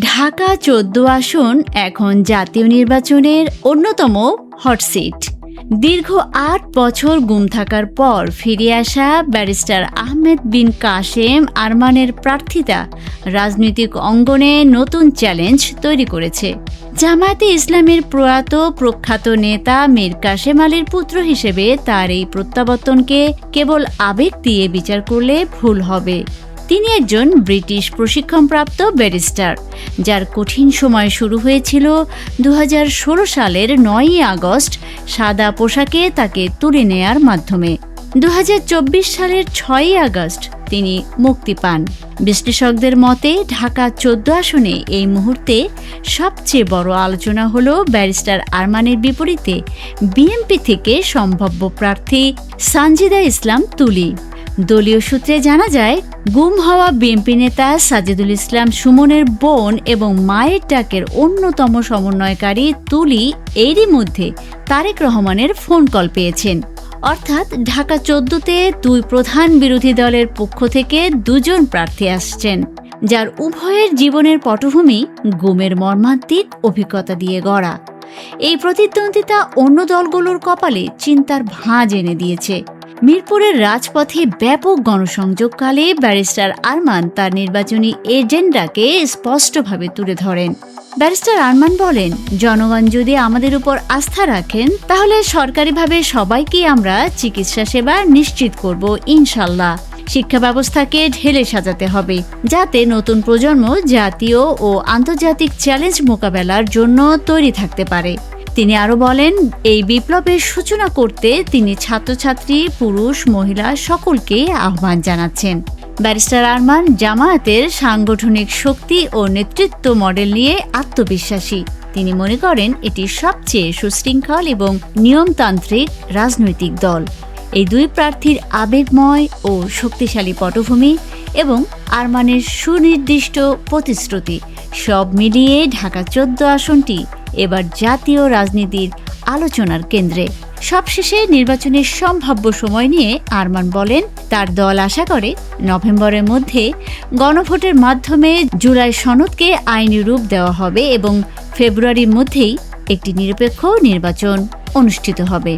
ঢাকা চোদ্দ আসন এখন জাতীয় নির্বাচনের অন্যতম হটসিট দীর্ঘ আট বছর গুম থাকার পর ফিরে আসা ব্যারিস্টার আহমেদ বিন কাশেম আরমানের প্রার্থিতা রাজনৈতিক অঙ্গনে নতুন চ্যালেঞ্জ তৈরি করেছে। জামায়াতে ইসলামের প্রয়াত প্রখ্যাত নেতা মীর কাশেম আলীর পুত্র হিসেবে তার এই প্রত্যাবর্তনকে কেবল আবেগ দিয়ে বিচার করলে ভুল হবে। তিনি একজন ব্রিটিশ প্রশিক্ষণপ্রাপ্ত ব্যারিস্টার, যার কঠিন সময় শুরু হয়েছিল দু হাজার ষোলো সালের নয়ই আগস্ট সাদা পোশাকে তাকে তুলে নেয়ার মাধ্যমে। দু হাজার চব্বিশ সালের ছয়ই আগস্ট তিনি মুক্তি পান। বিশ্লেষকদের মতে, ঢাকা চোদ্দ আসনে এই মুহূর্তে সবচেয়ে বড় আলোচনা হল ব্যারিস্টার আরমানের বিপরীতে বিএনপি থেকে সম্ভাব্য প্রার্থী সানজিদা ইসলাম তুলি। দলীয় সূত্রে জানা যায়, গুম হওয়া বিএনপি নেতা সাজিদুল ইসলাম সুমনের বোন এবং মায়ের ডাকের অন্যতম সমন্বয়কারী তুলি এরই মধ্যে তারেক রহমানের ফোন কল পেয়েছেন। অর্থাৎ ঢাকা চোদ্দতে দুই প্রধান বিরোধী দলের পক্ষ থেকে দুজন প্রার্থী আসছেন, যার উভয়ের জীবনের পটভূমি গুমের মর্মান্তিক অভিজ্ঞতা দিয়ে গড়া। এই প্রতিদ্বন্দ্বিতা অন্য দলগুলোর কপালে চিন্তার ভাঁজ এনে দিয়েছে। মিরপুরের রাজপথে ব্যাপক গণসংযোগকালে ব্যারিস্টার আরমান তার নির্বাচনী এজেন্ডাকে স্পষ্টভাবে তুলে ধরেন। ব্যারিস্টার আরমান বলেন, জনগণ যদি আমাদের উপর আস্থা রাখেন, তাহলে সরকারিভাবে সবাইকে আমরা চিকিৎসা সেবা নিশ্চিত করব ইনশাল্লাহ। শিক্ষা ব্যবস্থাকে ঢেলে সাজাতে হবে, যাতে নতুন প্রজন্ম জাতীয় ও আন্তর্জাতিক চ্যালেঞ্জ মোকাবেলার জন্য তৈরি থাকতে পারে। তিনি আরও বলেন, এই বিপ্লবের সূচনা করতে তিনি ছাত্রছাত্রী, পুরুষ, মহিলা সকলকে আহ্বান জানাচ্ছেন। ব্যারিস্টার আরমান জামায়াতের সাংগঠনিক শক্তি ও নেতৃত্ব মডেল নিয়ে আত্মবিশ্বাসী। তিনি মনে করেন, এটি সবচেয়ে সুশৃঙ্খল এবং নিয়মতান্ত্রিক রাজনৈতিক দল। এই দুই প্রার্থীর আবেগময় ও শক্তিশালী পটভূমি এবং আরমানের সুনির্দিষ্ট প্রতিশ্রুতি সব মিলিয়ে ঢাকা চোদ্দ আসনটি এবার জাতীয় রাজনীতির আলোচনার কেন্দ্রে। সবশেষে নির্বাচনের সম্ভাব্য সময় নিয়ে আরমান বলেন, তার দল আশা করে নভেম্বরের মধ্যে গণভোটের মাধ্যমে জুলাই সনদকে আইনি রূপ দেওয়া হবে এবং ফেব্রুয়ারির মধ্যেই একটি নিরপেক্ষ নির্বাচন অনুষ্ঠিত হবে।